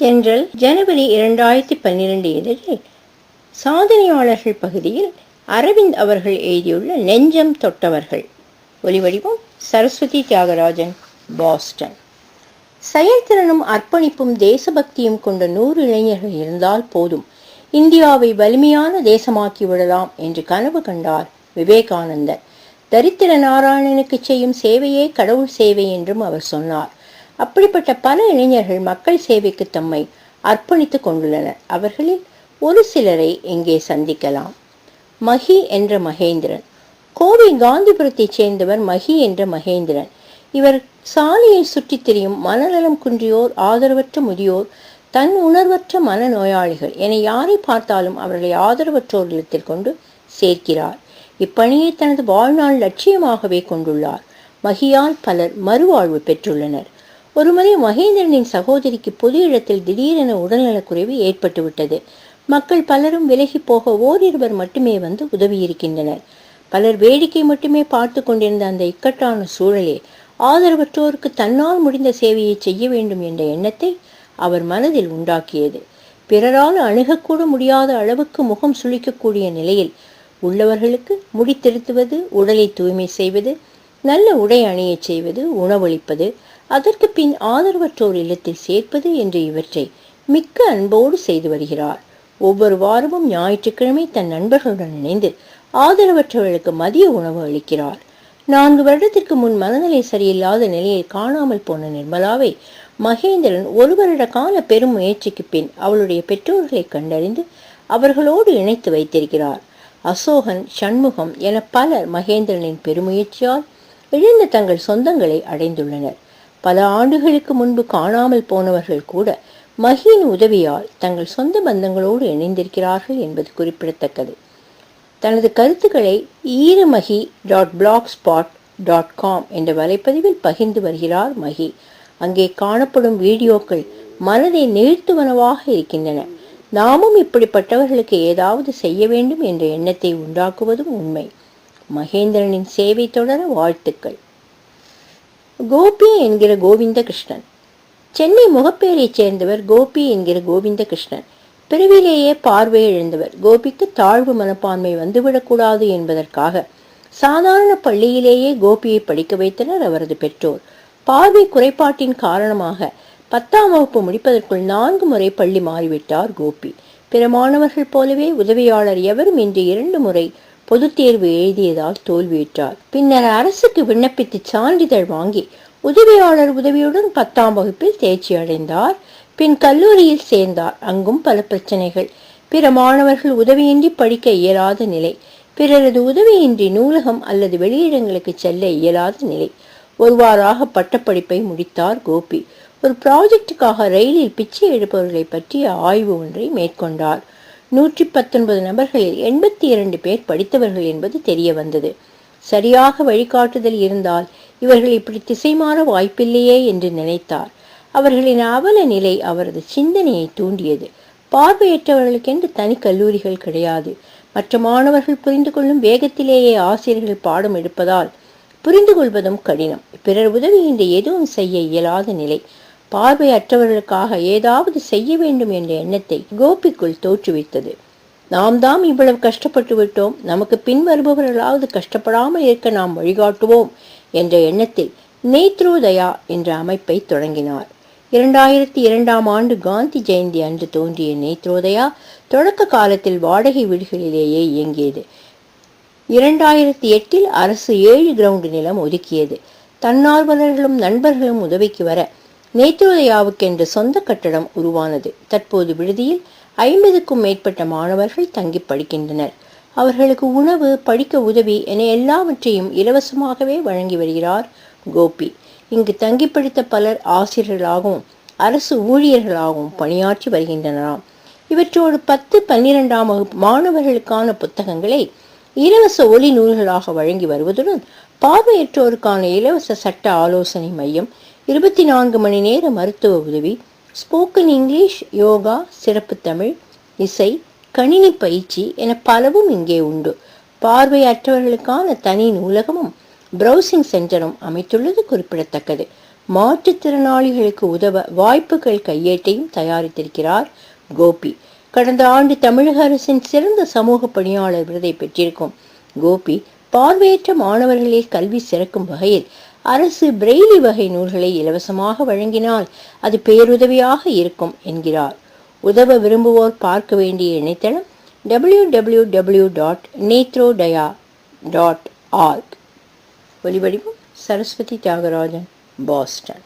தென்றல் ஜனவரி இரண்டாயிரத்தி பன்னிரெண்டு இதழில் சாதனையாளர்கள் பகுதியில் அரவிந்த் அவர்கள் எழுதியுள்ள நெஞ்சம் தொட்டவர்கள். ஒலிவடிவம் சரஸ்வதி தியாகராஜன் பாஸ்டன். செயல்திறனும் அர்ப்பணிப்பும் தேசபக்தியும் கொண்ட நூறு இளைஞர்கள் இருந்தால் போதும். இந்தியாவை வலிமையான தேசமாக்கி விடலாம் என்று கனவு கண்டார் விவேகானந்தர். தரித்திர நாராயணனுக்கு செய்யும் சேவையே கடவுள் சேவை என்றும் அவர் சொன்னார். அப்படிப்பட்ட பல இளைஞர்கள் மக்கள் சேவைக்கு தம்மை அர்ப்பணித்துக் கொண்டுள்ளனர். அவர்களில் ஒரு சிலரை இங்கே சந்திக்கலாம். மஹி என்ற மகேந்திரன். கோவை காந்திபுரத்தைச் சேர்ந்தவர் மஹி என்ற மகேந்திரன். இவர் சாலையை சுற்றித் திரியும் மனநலம் குன்றியோர் ஆதரவற்ற முதியோர் தன் உணர்வற்ற மனநோயாளிகள் என யாரை பார்த்தாலும் அவர்களை ஆதரவற்றோர் இல்லத்தில் கொண்டு சேர்க்கிறார். இப்பணியை தனது வாழ்நாள் லட்சியமாகவே கொண்டுள்ளார். மகியால் பலர் மறுவாழ்வு பெற்றுள்ளனர். ஒருமுறை மகேந்திரனின் சகோதரிக்கு பொது இடத்தில் திடீரென உடல்நலக்குறைவு ஏற்பட்டுவிட்டது. மக்கள் பலரும் விலகி போக ஓரிருவர் மட்டுமே வந்து உதவியிருக்கின்றனர். பலர் வேடிக்கை மட்டுமே பார்த்து கொண்டிருந்த அந்த இக்கட்டான சூழலே ஆதரவற்றோருக்கு தன்னால் முடிந்த சேவையை செய்ய வேண்டும் என்ற எண்ணத்தை அவர் மனதில் உண்டாக்கியது. பிறரால் அணுகக்கூட முடியாத அளவுக்கு முகம் சுளிக்கக்கூடிய நிலையில் உள்ளவர்களுக்கு முடித்திருத்துவது உடலை தூய்மை செய்வது நல்ல உடை அணியச் செய்வது உணவளிப்பது அதற்கு பின் ஆதரவற்றோர் இல்லத்தில் சேர்ப்பது என்று இவற்றை மிக்க அன்போடு செய்து வருகிறார். ஒவ்வொரு வாரமும் ஞாயிற்றுக்கிழமை தன் நண்பர்களுடன் இணைந்து ஆதரவற்றவர்களுக்கு மதிய உணவு அளிக்கிறார். நான்கு வருடத்திற்கு முன் மனநிலை சரியில்லாத நிலையில் காணாமல் போன நிர்மலாவை மகேந்திரன் ஒரு வருட கால பெரும் முயற்சிக்கு பின் அவளுடைய பெற்றோர்களை கண்டறிந்து அவர்களோடு இணைத்து வைத்திருக்கிறார். அசோகன் சண்முகம் என பலர் மகேந்திரனின் பெருமுயற்சியால் இழந்த தங்கள் சொந்தங்களை அடைந்துள்ளனர். பல ஆண்டுகளுக்கு முன்பு காணாமல் போனவர்கள் கூட மகியின் உதவியால் தங்கள் சொந்த பந்தங்களோடு இணைந்திருக்கிறார்கள் என்பது குறிப்பிடத்தக்கது. தனது கருத்துக்களை Eramaki dot blogspot dot com என்ற வலைப்பதிவில் பகிர்ந்து வருகிறார் மகி. அங்கே காணப்படும் வீடியோக்கள் மனதை நிறுத்துவனவாக இருக்கின்றன. நாமும் இப்படிப்பட்டவர்களுக்கு ஏதாவது செய்ய வேண்டும் என்ற எண்ணத்தை உண்டாக்குவதும் உண்மை. மகேந்திரனின் சேவை தொடர வாழ்த்துக்கள். கோபி என்கிற கோவிந்த கிருஷ்ணன் சென்னை முகப்பேரைச் சேர்ந்தவர் கோபி என்கிற கோவிந்த கிருஷ்ணன் பிறவிலேயே பார்வை இழந்தவர் கோபிக்கு தாழ்வு மனப்பான்மை வந்துவிடக்கூடாது என்பதற்காக சாதாரண பள்ளியிலேயே கோபியை படிக்க வைத்தனர் அவரது பெற்றோர். பார்வை குறைபாட்டின் காரணமாக பத்தாம் வகுப்பு முடிப்பதற்குள் நான்கு முறை பள்ளி மாறிவிட்டார் கோபி. பிற மாணவர்கள் போலவே உதவியாளர் எவரும் இன்று இரண்டு முறை பொதுத் தேர்வு எழுதியதால் தோல்வியுற்றார். பின்னர் அரசுக்கு விண்ணப்பித்து சான்றிதழ் வாங்கி உதவியாளர் உதவியுடன் பத்தாம் வகுப்பில் தேர்ச்சி அடைந்தார். பின் கல்லூரியில் சேர்ந்தார். அங்கும் பல பிரச்சனைகள். பிற மாணவர்கள் உதவியின்றி படிக்க இயலாத நிலை. பிறரது உதவியின்றி நூலகம் அல்லது வெளியிடங்களுக்கு செல்ல இயலாத நிலை. ஒருவாறாக பட்டப்படிப்பை முடித்தார் கோபி. ஒரு ப்ராஜெக்டுக்காக ரயிலில் பிச்சை எடுப்பவர்களை பற்றிய ஆய்வு ஒன்றை மேற்கொண்டார். நூற்றி பத்தொன்பது நபர்களில் எண்பத்தி இரண்டு பேர் படித்தவர்கள் என்பது தெரிய வந்தது சரியாக வழிகாட்டுதல் இருந்தால் இவர்கள் இப்படி திசை மாற வாய்ப்பில்லையே என்று நினைத்தார். அவர்களின் அவல நிலை அவரது சிந்தனையை தூண்டியது. பார்வையற்றவர்களுக்கென்று தனி கல்லூரிகள் கிடையாது. மற்ற மாணவர்கள் புரிந்து கொள்ளும் வேகத்திலேயே ஆசிரியர்கள் பாடம் எடுப்பதால் புரிந்து கொள்வதும் கடினம். பிறர் உதவியின்றி எதுவும் செய்ய இயலாத நிலை. பார்வையற்றவர்களுக்காக ஏதாவது செய்ய வேண்டும் என்ற எண்ணத்தை கோபிக்குள் தோற்றுவித்தது. நாம் தாம் இவ்வளவு கஷ்டப்பட்டு விட்டோம். நமக்கு பின் வருபவர்களாவது கஷ்டப்படாமல் இருக்க நாம் வழிகாட்டுவோம் என்ற எண்ணத்தில் நேத்ரோதயா என்ற அமைப்பை தொடங்கினார். இரண்டாயிரத்தி இரண்டாம் ஆண்டு காந்தி ஜெயந்தி அன்று தோன்றிய நேத்ரோதயா தொடக்க காலத்தில் வாடகை வீடுகளிலேயே இயங்கியது. இரண்டாயிரத்தி எட்டில் அரசு ஏழு கிரவுண்டு நிலம் ஒதுக்கியது. தன்னார்வலர்களும் நண்பர்களும் உதவிக்கு வர நேத்ரோதயாவுக்கென்று சொந்த கட்டடம் உருவானது. தற்போது விடுதியில் ஐம்பதுக்கும் மேற்பட்ட மாணவர்கள் தங்கி படிக்கின்றனர். அவர்களுக்கு உணவு படிக்க உதவி என எல்லாவற்றையும் இலவசமாகவே வழங்கி வருகிறார் கோபி. இங்கு தங்கி படித்த பலர் ஆசிரியர்களாகவும் அரசு ஊழியர்களாகவும் பணியாற்றி வருகின்றனராம். இவற்றோடு பத்து பன்னிரெண்டாம் வகுப்பு மாணவர்களுக்கான புத்தகங்களை இலவச ஒலி நூல்களாக வழங்கி வருவதுடன் பார்வையற்றோருக்கான இலவச சட்ட ஆலோசனை மையம் இருபத்தி நான்கு மணி நேர மருத்துவ உதவி ஸ்போக்கன் இங்கிலீஷ் யோகா சிறப்பு தமிழ் இசை கணினி பயிற்சி என பலவும் இங்கே உண்டு. பார்வையற்றவர்களுக்கான தனி நூலகமும் ப்ரௌசிங் சென்டரும் அமைத்துள்ளது குறிப்பிடத்தக்கது. மாற்றுத்திறனாளிகளுக்கு உதவ வாய்ப்புகள் கையேட்டையும் தயாரித்திருக்கிறார் கோபி. கடந்த ஆண்டு தமிழக அரசின் சிறந்த சமூக பணியாளர் விருதை பெற்றிருக்கும் கோபி பார்வையற்ற மாணவர்களே கல்வி சிறக்கும் வகையில் அரசு பிரெய்லி வகை நூல்களை இலவசமாக வழங்கினால் அது பேருதவியாக இருக்கும் என்கிறார். உதவ விரும்புவோர் பார்க்க வேண்டிய இணையதளம் W W W dot Nethrodaya dot org ஒலிவடிவம் சரஸ்வதி தியாகராஜன் பாஸ்டன்.